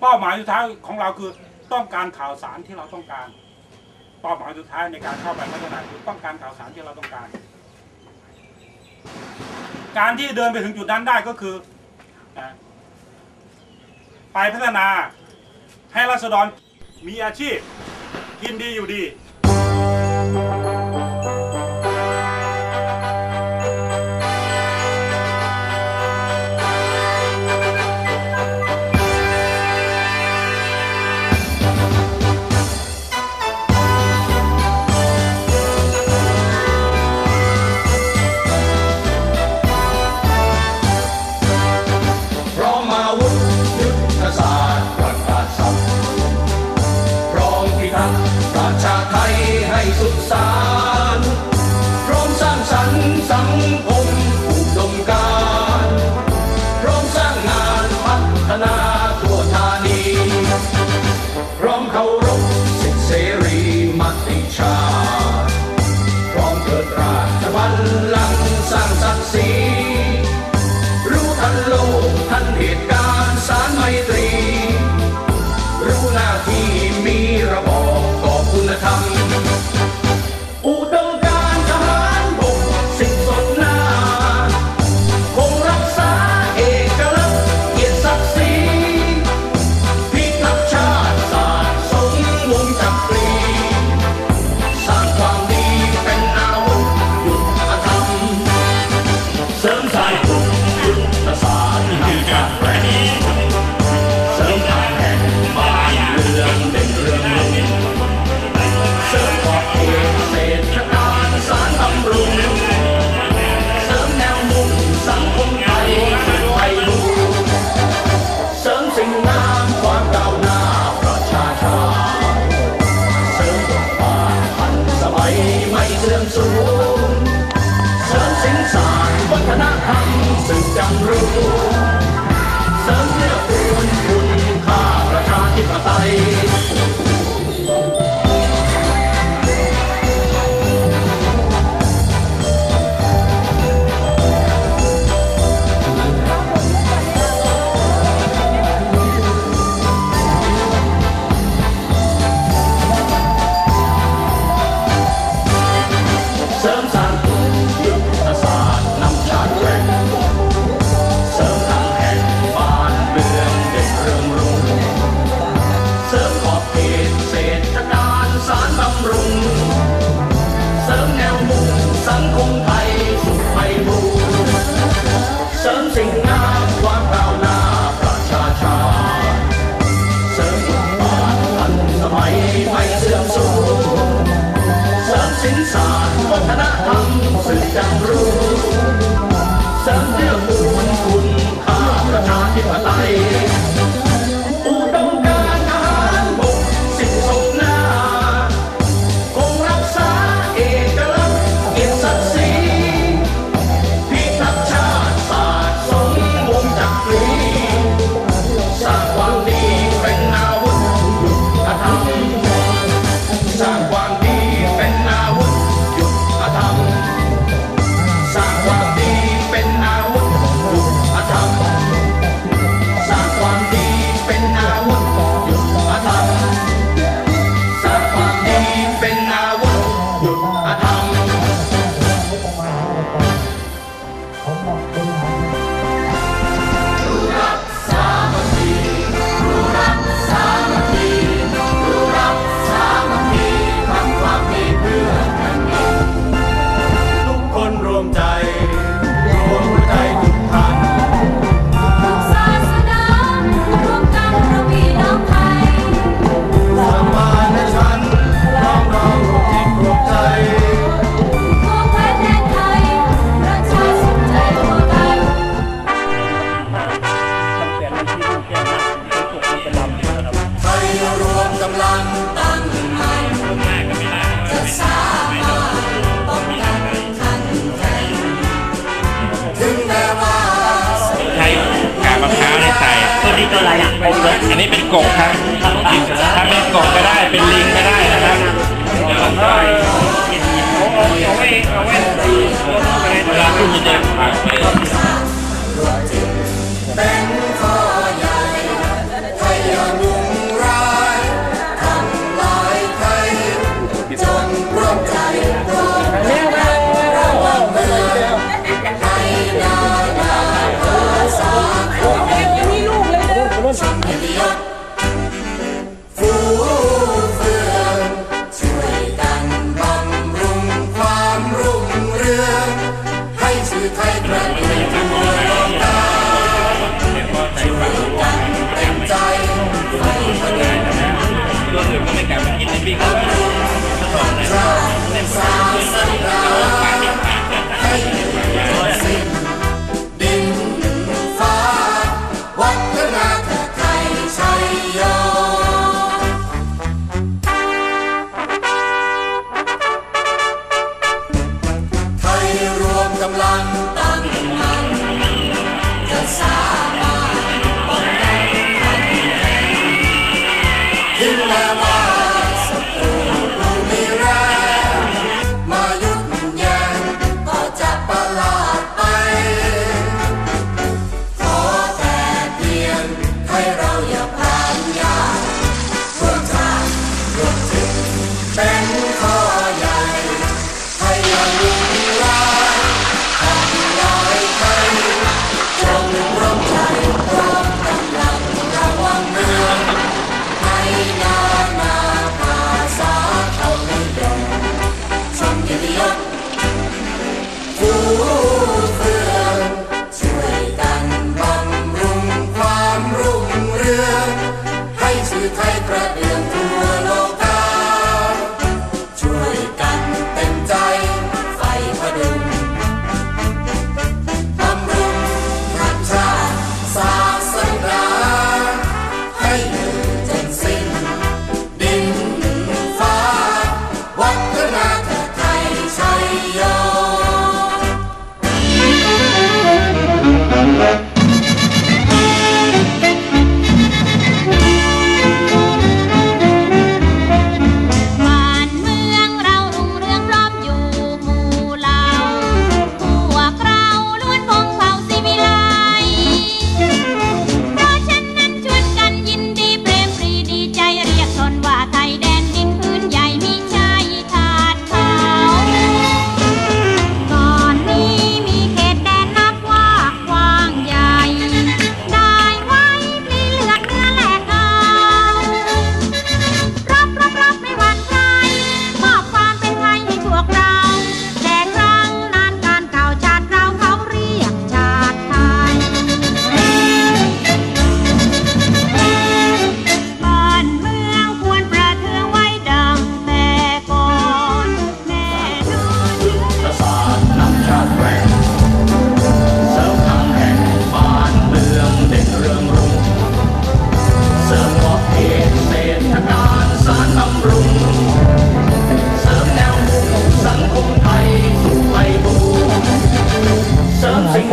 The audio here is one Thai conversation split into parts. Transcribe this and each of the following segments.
เป้าหมายสุดท้ายของเราคือต้องการข่าวสารที่เราต้องการ เป้าหมายสุดท้ายในการเข้าไปพัฒนาคือต้องการข่าวสารที่เราต้องการ การที่เดินไปถึงจุดนั้นได้ก็คือไปพัฒนาให้รัษฎรมีอาชีพกินดีอยู่ดี อันนี้เป็นกบครับถ้าเป็นกบก็ได้เป็นลิงก็ได้นะครับ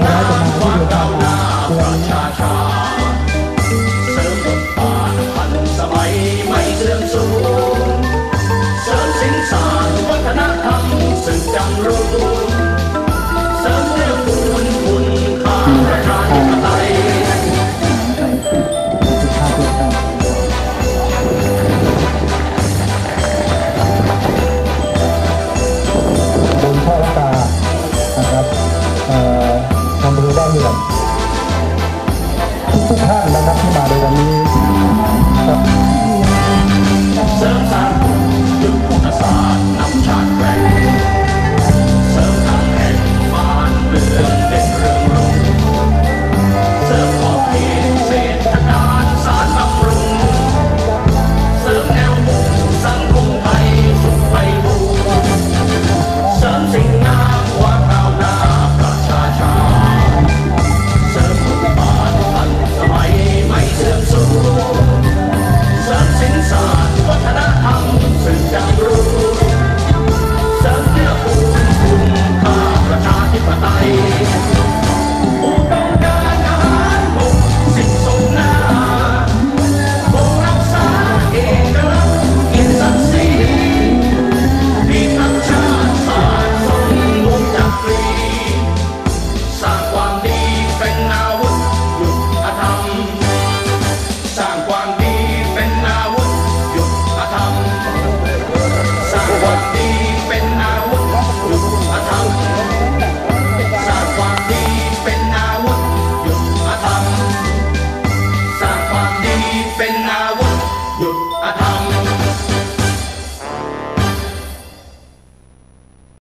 ของร้ายกฎหมายนตามตัวม